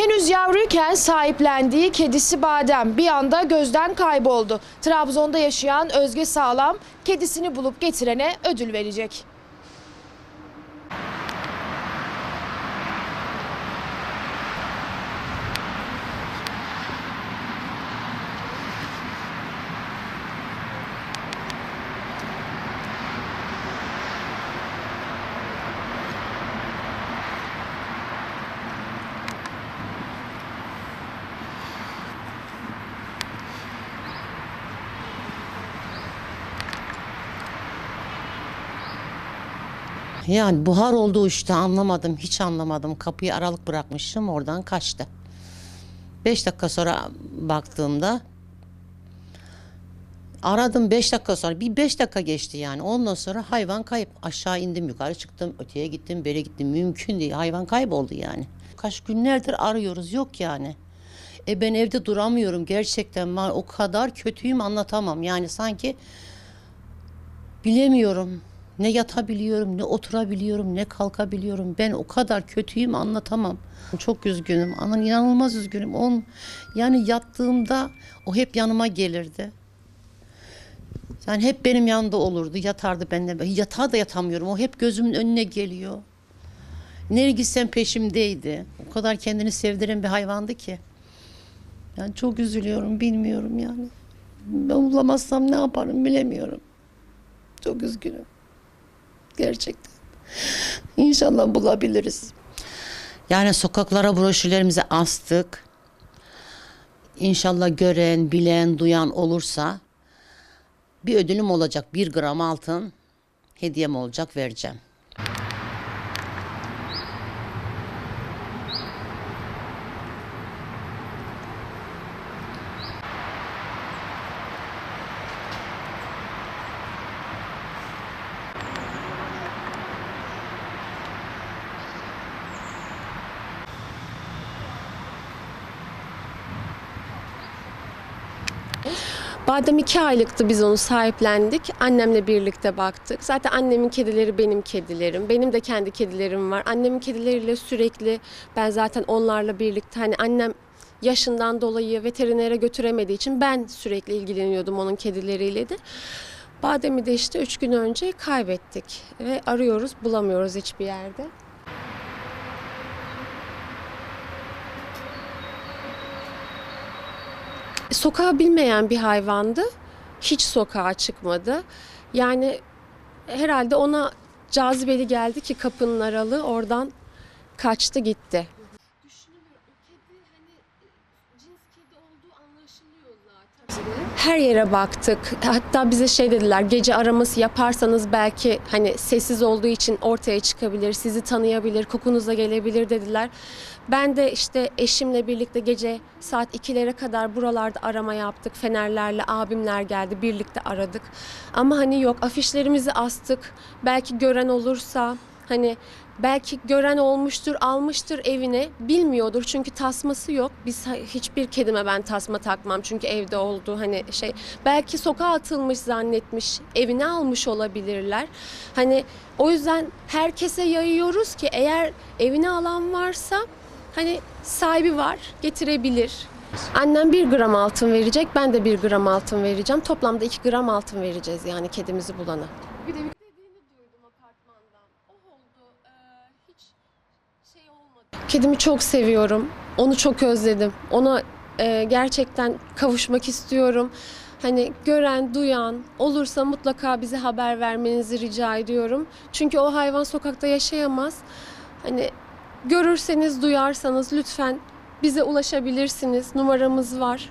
Henüz yavruyken sahiplendiği kedisi Badem bir anda gözden kayboldu. Trabzon'da yaşayan Özge Sağlam kedisini bulup getirene ödül verecek. Yani buhar oldu işte anlamadım. Hiç anlamadım. Kapıyı aralık bırakmışım oradan kaçtı. Beş dakika sonra baktığımda aradım beş dakika sonra bir beş dakika geçti yani. Ondan sonra hayvan kayıp. Aşağı indim yukarı çıktım öteye gittim beri gittim. Mümkün değil hayvan kayboldu yani. Kaç günlerdir arıyoruz yok yani. E ben evde duramıyorum gerçekten. Ben o kadar kötüyüm anlatamam. Yani sanki Bilemiyorum. Ne yatabiliyorum, ne oturabiliyorum, ne kalkabiliyorum. Ben o kadar kötüyüm anlatamam. Çok üzgünüm. Anan inanılmaz üzgünüm. On yani yattığımda o hep yanıma gelirdi. Yani hep benim yanımda olurdu. Yatardı benimle. Yatağa da yatamıyorum. O hep gözümün önüne geliyor. Nereye gitsem peşimdeydi. O kadar kendini sevdiren bir hayvandı ki. Yani çok üzülüyorum, bilmiyorum yani. Ben bulamazsam ne yaparım bilemiyorum. Çok üzgünüm. Gerçekten. İnşallah bulabiliriz. Yani sokaklara broşürlerimizi astık. İnşallah gören, bilen, duyan olursa bir ödülüm olacak. Bir gram altın hediyem olacak vereceğim. Badem iki aylıktı biz onu sahiplendik. Annemle birlikte baktık. Zaten annemin kedileri benim kedilerim. Benim de kendi kedilerim var. Annemin kedileriyle sürekli ben zaten onlarla birlikte hani annem yaşından dolayı veterinere götüremediği için ben sürekli ilgileniyordum onun kedileriyle de. Badem'i de işte üç gün önce kaybettik ve arıyoruz bulamıyoruz hiçbir yerde. Sokağı bilmeyen bir hayvandı. Hiç sokağa çıkmadı. Yani herhalde ona cazibeli geldi ki kapının aralığı oradan kaçtı gitti. Her yere baktık. Hatta bize şey dediler. Gece araması yaparsanız belki hani sessiz olduğu için ortaya çıkabilir, sizi tanıyabilir, kokunuza gelebilir dediler. Ben de işte eşimle birlikte gece saat 2'lere kadar buralarda arama yaptık. Fenerlerle abimler geldi, birlikte aradık. Ama hani yok afişlerimizi astık. Belki gören olursa hani belki gören olmuştur, almıştır evine. Bilmiyordur çünkü tasması yok. Biz hiçbir kedime ben tasma takmam çünkü evde olduğu hani şey. Belki sokağa atılmış zannetmiş, evine almış olabilirler. Hani o yüzden herkese yayıyoruz ki eğer evine alan varsa hani sahibi var, getirebilir. Annem bir gram altın verecek, ben de bir gram altın vereceğim. Toplamda iki gram altın vereceğiz yani kedimizi bulana. Bir de bir dediğini duydum apartmandan. O oldu. hiç şey. Kedimi çok seviyorum. Onu çok özledim. Ona e, gerçekten kavuşmak istiyorum. Hani gören, duyan olursa mutlaka bize haber vermenizi rica ediyorum. Çünkü o hayvan sokakta yaşayamaz. Hani görürseniz, duyarsanız lütfen bize ulaşabilirsiniz. Numaramız var.